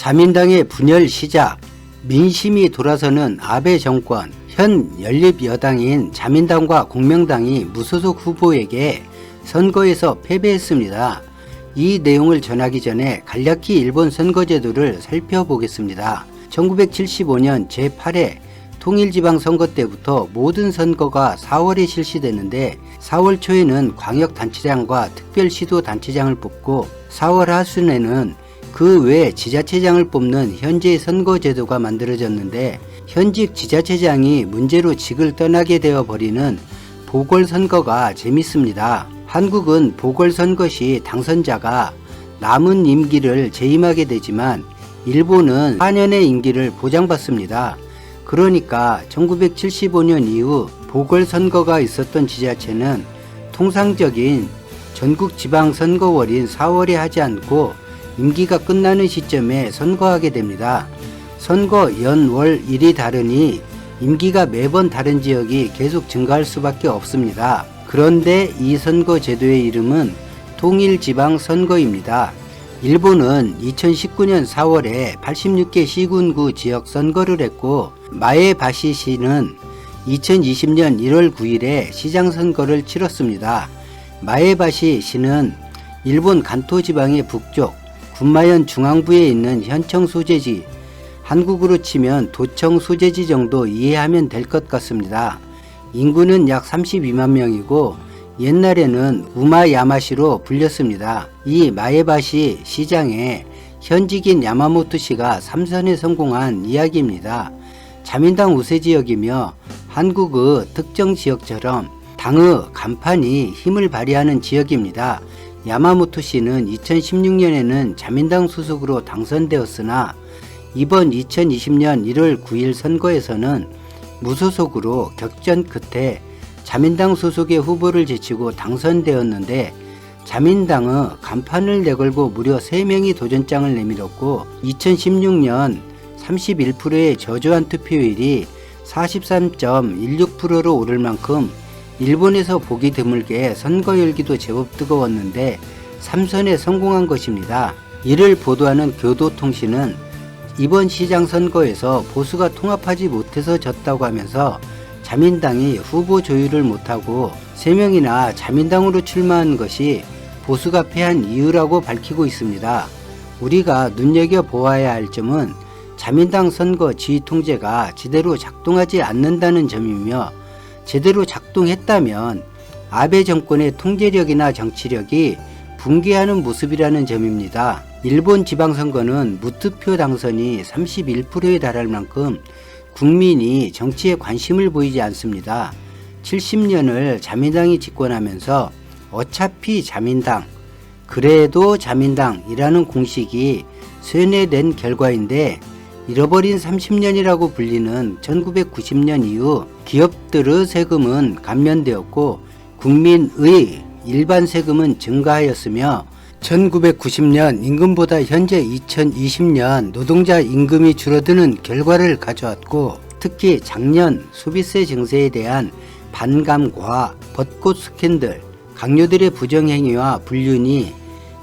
자민당의 분열 시작, 민심이 돌아서는 아베 정권, 현 연립 여당인 자민당과 공명당이 무소속 후보에게 선거에서 패배했습니다. 이 내용을 전하기 전에 간략히 일본 선거제도를 살펴보겠습니다. 1975년 제8회 통일지방선거 때부터 모든 선거가 4월에 실시되는데 4월 초에는 광역단체장과 특별시도단체장을 뽑고 4월 하순에는 그 외 지자체장을 뽑는 현재 선거제도가 만들어졌는데 현직 지자체장이 문제로 직을 떠나게 되어 버리는 보궐선거가 재밌습니다. 한국은 보궐선거 시 당선자가 남은 임기를 재임하게 되지만 일본은 4년의 임기를 보장받습니다. 그러니까 1975년 이후 보궐선거가 있었던 지자체는 통상적인 전국 지방선거월인 4월에 하지 않고 임기가 끝나는 시점에 선거하게 됩니다. 선거 연월 일이 다르니 임기가 매번 다른 지역이 계속 증가할 수밖에 없습니다. 그런데 이 선거 제도의 이름은 통일지방선거입니다. 일본은 2019년 4월에 86개 시군구 지역 선거를 했고 마에바시 시는 2020년 1월 9일에 시장 선거를 치렀습니다. 마에바시 시는 일본 간토 지방의 북쪽 군마현 중앙부에 있는 현청 소재지 한국으로 치면 도청 소재지 정도 이해하면 될 것 같습니다. 인구는 약 32만 명이고 옛날에는 우마야마시로 불렸습니다. 이 마에바시 시장에 현직인 야마모토 씨가 삼선에 성공한 이야기입니다. 자민당 우세 지역이며 한국의 특정 지역처럼 당의 간판이 힘을 발휘하는 지역입니다. 야마모토 씨는 2016년에는 자민당 소속으로 당선되었으나 이번 2020년 1월 9일 선거에서는 무소속으로 격전 끝에 자민당 소속의 후보를 제치고 당선되었는데 자민당의 간판을 내걸고 무려 3명이 도전장을 내밀었고 2016년 31%의 저조한 투표율이 43.16%로 오를 만큼 일본에서 보기 드물게 선거 열기도 제법 뜨거웠는데 3선에 성공한 것입니다. 이를 보도하는 교도통신은 이번 시장 선거에서 보수가 통합하지 못해서 졌다고 하면서 자민당이 후보 조율을 못하고 3명이나 자민당으로 출마한 것이 보수가 패한 이유라고 밝히고 있습니다. 우리가 눈여겨 보아야 할 점은 자민당 선거 지휘 통제가 제대로 작동하지 않는다는 점이며 제대로 작동했다면 아베 정권의 통제력이나 정치력이 붕괴하는 모습이라는 점입니다. 일본 지방선거는 무투표 당선이 31%에 달할 만큼 국민이 정치에 관심을 보이지 않습니다. 70년을 자민당이 집권하면서 어차피 자민당, 그래도 자민당이라는 공식이 쇠뇌된 결과인데 잃어버린 30년이라고 불리는 1990년 이후 기업들의 세금은 감면되었고 국민의 일반 세금은 증가하였으며 1990년 임금보다 현재 2020년 노동자 임금이 줄어드는 결과를 가져왔고 특히 작년 소비세 증세에 대한 반감과 벚꽃 스캔들, 강요들의 부정행위와 불륜이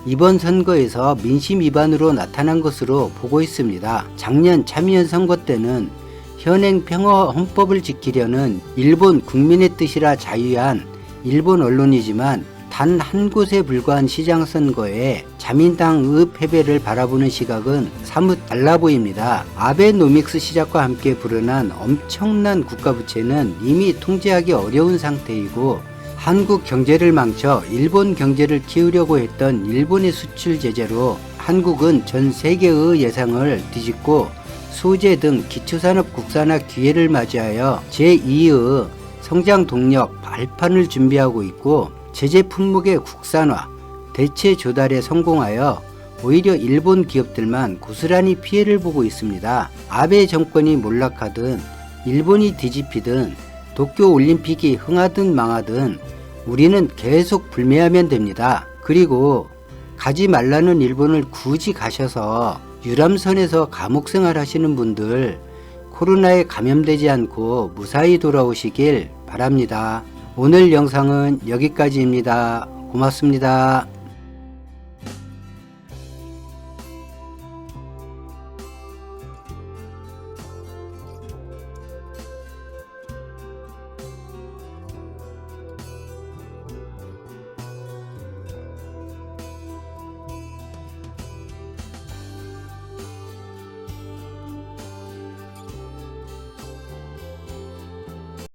이번 선거에서 민심 위반으로 나타난 것으로 보고 있습니다. 작년 참의원 선거 때는 현행 평화 헌법을 지키려는 일본 국민의 뜻이라 자유한 일본 언론이지만 단 한 곳에 불과한 시장 선거에 자민당의 패배를 바라보는 시각은 사뭇 달라 보입니다. 아베노믹스 시작과 함께 불어난 엄청난 국가 부채는 이미 통제하기 어려운 상태이고 한국 경제를 망쳐 일본 경제를 키우려고 했던 일본의 수출 제재로 한국은 전 세계의 예상을 뒤집고 소재 등 기초산업 국산화 기회를 맞이하여 제2의 성장 동력 발판을 준비하고 있고 제재 품목의 국산화, 대체 조달에 성공하여 오히려 일본 기업들만 고스란히 피해를 보고 있습니다. 아베 정권이 몰락하든 일본이 뒤집히든 도쿄 올림픽이 흥하든 망하든 우리는 계속 불매하면 됩니다. 그리고 가지 말라는 일본을 굳이 가셔서 유람선에서 감옥 생활 하시는 분들 코로나에 감염되지 않고 무사히 돌아오시길 바랍니다. 오늘 영상은 여기까지입니다. 고맙습니다.